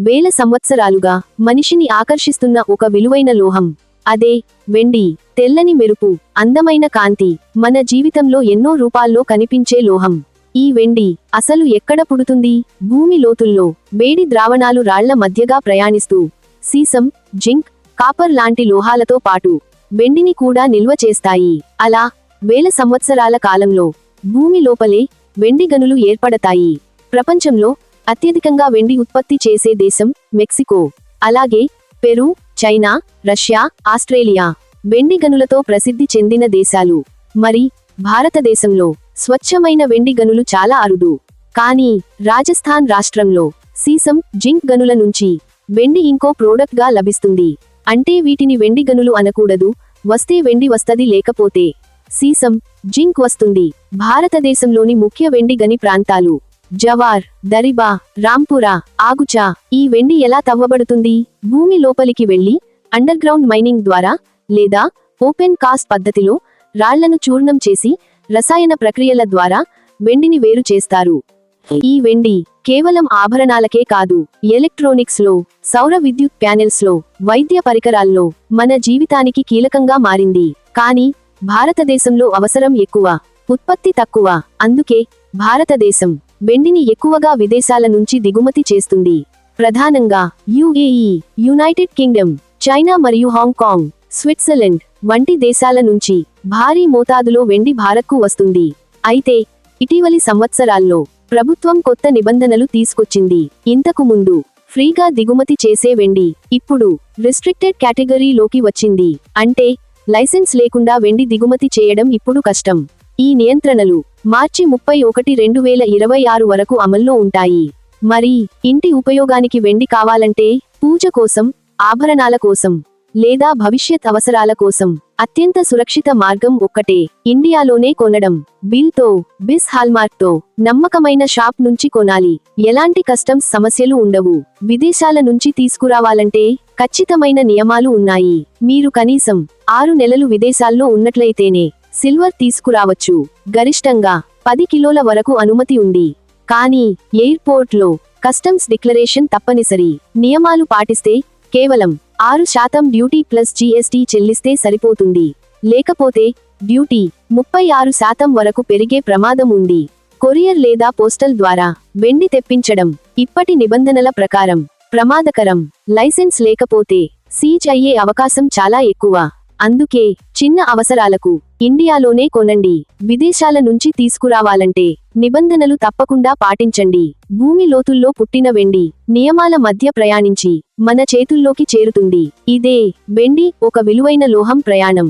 వేల సంవత్సరాలుగా మనిషిని ఆకర్షిస్తున్న ఒక విలువైన లోహం. అదే వెండి తెల్లని మెరుపు అందమైన కాంతి మన జీవితంలో ఎన్నో రూపాల్లో కనిపించే లోహం. ఈ వెండి అసలు ఎక్కడ పుడుతుంది? భూమి లోతుల్లో వేడి ద్రావణాలు రాళ్ళ మధ్యగా ప్రయాణిస్తూ సీసం జింక్ కాపర్ లాంటి లోహాలతో పాటు వెండిని కూడా నిల్వ చేస్తాయి. అలా వేల సంవత్సరాల కాలంలో భూమి లోపలే వెండి గనులు ఏర్పడతాయి. ప్రపంచంలో అత్యధికంగా వెండి ఉత్పత్తి చేసే దేశం మెక్సికో. అలాగే పెరు చైనా రష్యా ఆస్ట్రేలియా వెండి గనులతో ప్రసిద్ధి చెందిన దేశాలు. మరి భారతదేశంలో స్వచ్ఛమైన వెండి గనులు చాలా అరుదు. కానీ రాజస్థాన్ రాష్ట్రంలో సీసం జింక్ గనుల నుంచి వెండి ఇంకో ప్రోడక్ట్గా లభిస్తుంది. అంటే వీటిని వెండి గనులు అనకూడదు వస్తే వెండి వస్తది లేకపోతే సీసం జింక్ వస్తుంది. భారతదేశంలోని ముఖ్య వెండి గని ప్రాంతాలు. జవార్ దరిబా రాంపురా ఆగుచా ఈ వెండి ఎలా తవ్వబడుతుంది? భూమి లోపలికి వెళ్ళి అండర్గ్రౌండ్ మైనింగ్ ద్వారా లేదా ఓపెన్ కాస్ట్ పద్ధతిలో రాళ్ళను చూర్ణం చేసి రసాయన ప్రక్రియల ద్వారా వెండిని వేరు చేస్తారు. ఈ వెండి కేవలం ఆభరణాలకే కాదు ఎలక్ట్రానిక్స్లో సౌర విద్యుత్ ప్యానెల్స్లో వైద్య పరికరాల్లో మన జీవితానికి కీలకంగా మారింది. కానీ భారతదేశంలో అవసరం ఎక్కువ ఉత్పత్తి తక్కువ అందుకే భారతదేశం వెండిని ఎక్కువగా విదేశాల నుంచి దిగుమతి చేస్తుంది. ప్రధానంగా యుఏఈ యునైటెడ్ కింగ్డమ్ చైనా మరియు హాంకాంగ్ స్విట్జర్లాండ్ వంటి దేశాల నుంచి భారీ మోతాదులో వెండి భారత్కు వస్తుంది. అయితే ఇటీవలి సంవత్సరాల్లో ప్రభుత్వం కొత్త నిబంధనలు తీసుకొచ్చింది. ఇంతకు ముందు ఫ్రీగా దిగుమతి చేసే వెండి ఇప్పుడు రిస్ట్రిక్టెడ్ కేటగిరీలోకి వచ్చింది. అంటే లైసెన్స్ లేకుండా వెండి దిగుమతి చేయడం ఇప్పుడు కష్టం. ఈ నియంత్రణలు మార్చి ముప్పై ఒకటి రెండు వేల ఇరవై ఆరు వరకు అమల్లో ఉంటాయి. మరి ఇంటి ఉపయోగానికి వెండి కావాలంటే పూజ కోసం ఆభరణాల కోసం లేదా భవిష్యత్ అవసరాల కోసం అత్యంత సురక్షిత మార్గం ఒక్కటే ఇండియాలోనే కొనడం. బిల్తో బిస్ హాల్మార్క్తో నమ్మకమైన షాప్ నుంచి కొనాలి. ఎలాంటి కస్టమ్స్ సమస్యలు ఉండవు. విదేశాల నుంచి తీసుకురావాలంటే ఖచ్చితమైన నియమాలు ఉన్నాయి. మీరు కనీసం ఆరు నెలలు విదేశాల్లో ఉన్నట్లయితేనే సిల్వర్ తీసుకురావచ్చు. గరిష్టంగా పది కిలోల వరకు అనుమతి ఉంది. కానీ ఎయిర్పోర్ట్లో కస్టమ్స్ డిక్లరేషన్ తప్పనిసరి. నియమాలు పాటిస్తే కేవలం ఆరు శాతం డ్యూటీ ప్లస్ జీఎస్టీ చెల్లిస్తే సరిపోతుంది. లేకపోతే డ్యూటీ ముప్పై ఆరు శాతం వరకు పెరిగే ప్రమాదం ఉంది. కొరియర్ లేదా పోస్టల్ ద్వారా వెండి తెప్పించడం ఇప్పటి నిబంధనల ప్రకారం ప్రమాదకరం. లైసెన్స్ లేకపోతే సీజ్ అయ్యే అవకాశం చాలా ఎక్కువ. అందుకే చిన్న అవసరాలకు ఇండియాలోనే కొనండి. విదేశాల నుంచి తీసుకురావాలంటే నిబంధనలు తప్పకుండా పాటించండి. భూమి లోతుల్లో పుట్టిన వెండి నియమాల మధ్య ప్రయాణించి మన చేతుల్లోకి చేరుతుంది. ఇదే వెండి ఒక విలువైన లోహం ప్రయాణం.